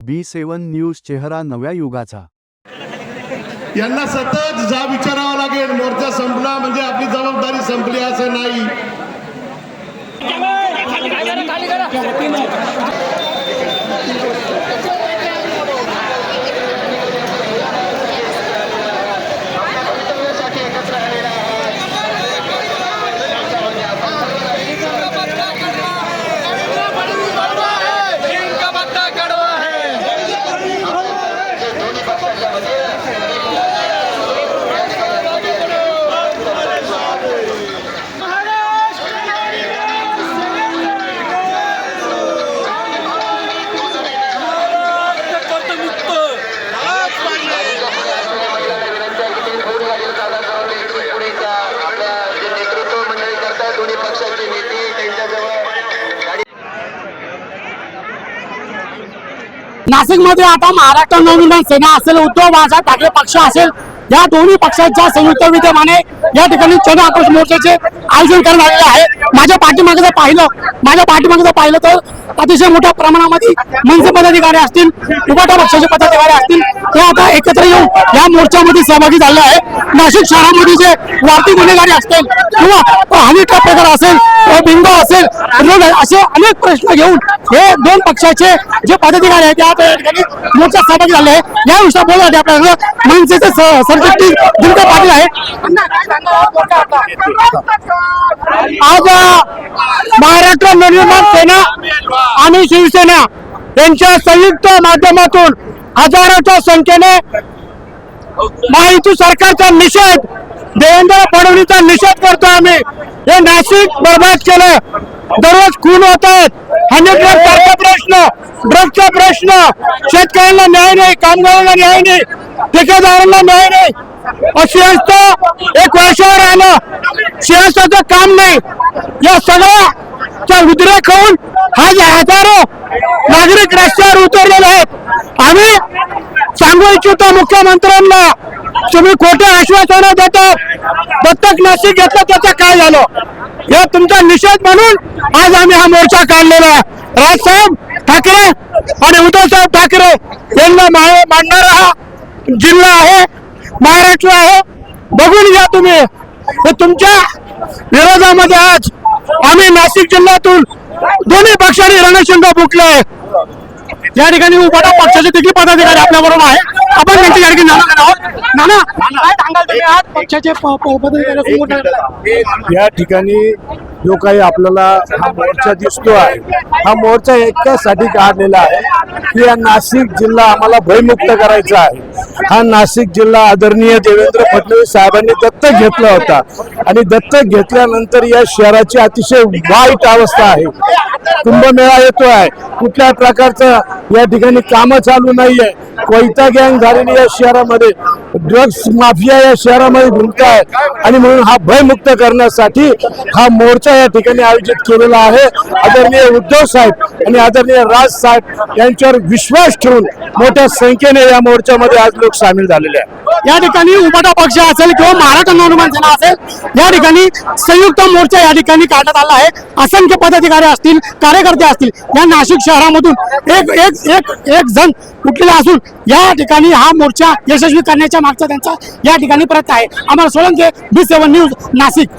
बी seven news चेहरा नव्या युगाचा यांना सतत जा विचारावा लागेल मोर्चा संपला म्हणजे आपली जबाबदारी संपली असं नाही नाशिकमध्ये आता महाराष्ट्र नवनिर्माण सेना असेल उद्धव बाळासाहेब ठाकरे पक्ष असेल या दोन्ही पक्षांच्या संयुक्त विद्यमाने या ठिकाणी जन आक्रोश मोर्चाचे आयोजन करण्यात आलेले आहे. माझ्या पाठीमागे जर पाहिलं माझ्या पाठीमागे जर पाहिलं तर अतिशय मोठ्या प्रमाणामध्ये मनसे पदाधिकारी असतील उपाटा पक्षाचे पदाधिकारी असतील ते आता एकत्र येऊन या मोर्चामध्ये सहभागी झाले आहे. नाशिक शहरामध्ये जे वाढती गुन्हेगारी असतील किंवा हनीचा प्रकार असेल किंवा असेल रोड असे अनेक प्रश्न घेऊन हे दोन पक्षाचे जे पदाधिकारी आहेत त्या ठिकाणी मोर्चा सहभागी झाले आहे. या विषयात बोलत आपल्याला. मनसेचे सरचिटणीस दिनकर पाटील आहे आज महाराष्ट्र नवनिर्माण सेना आणि शिवसेना यांच्या संयुक्त माध्यमातून हजारोच्या संख्येने महायुती सरकारचा निषेध देवेंद्र फडणवीसचा निषेध करतो आम्ही. हे नाशिक बर्बाद केलं. दररोज खून होत आहेत. सारखा प्रश्न ड्रगचा प्रश्न. शेतकऱ्यांना न्याय नाही कामगारांना न्याय नाही ठेकेदारांना न्याय नाही. अशिस्त एक वर्षावर आलं. सिंहस्थाचं काम नाही. या सगळ्याचा उद्रेक होऊन आज हजारो नागरिक रस्त्यावर उतरलेले आहेत. आम्ही सांगू इच्छितो मुख्यमंत्र्यांना तुम्ही खोटे आश्वासनं देतात. दत्तक नाशिक घेतलं त्याचं काय झालं? या तुमचा निषेध म्हणून आज आम्ही हा मोर्चा काढलेला आहे. राजसाहेब ठाकरे आणि उद्धवसाहेब ठाकरे यांना मा- मांडणारा हा जिल्हा आहे महाराष्ट्र आहे. बघून घ्या तुम्ही. तुमच्या विरोधामध्ये आज आम्ही नाशिक जिल्ह्यातून दोन्ही पक्षांनी रणशिंग फुटलंय या ठिकाणी उभाटा पक्षाचे देखील पदाधिकारी आपल्या बरोबर आहे आपण त्यांच्या या ठिकाणी नाना आहोत. नाना काय सांगाल तुम्ही आज? पक्षाचे प- प- पदाधिकारी समोर या ठिकाणी जो काही आपल्याला हा मोर्चा दिसतो आहे हा मोर्चा एकासाठी काढलेला आहे की या नाशिक जिल्हा आम्हाला भयमुक्त करायचा आहे. हा नाशिक जिल्हा आदरणीय देवेंद्र फडणवीस साहेबांनी दत्तक घेतला होता. आणि दत्तक घेतल्यानंतर या शहराची अतिशय वाईट अवस्था आहे. कुंभमेळा येतो आहे. कुठल्या प्रकारचं या ठिकाणी कामं चालू नाहीये. कोयता गँग झालेली या शहरामध्ये ड्रग्स माफिया या शहरामध्ये घुमत आहेत आणि म्हणून हा भयमुक्त करण्यासाठी हा मोर्चा या ठिकाणी आयोजित केलेला आहे. आदरणीय उद्धव साहेब आणि आदरणीय राज साहेब यांच्यावर विश्वास ठेवून मोठ्या संख्येने या मोर्चामध्ये आज लोक सामील झालेले आहेत. या ठिकाणी उभाटा पक्ष असेल किंवा महाराष्ट्र नवनिर्माण सेना असेल या ठिकाणी संयुक्त मोर्चा या ठिकाणी काढण्यात आला आहे. असंख्य पदाधिकारी असतील कार्यकर्ते असतील या नाशिक शहरामधून एक एक एक एक जण उठलेला असून या ठिकाणी हा मोर्चा यशस्वी करण्याच्या मागचा त्यांचा या ठिकाणी प्रयत्न आहे. आम्हाला Solanke B seven news Nashik.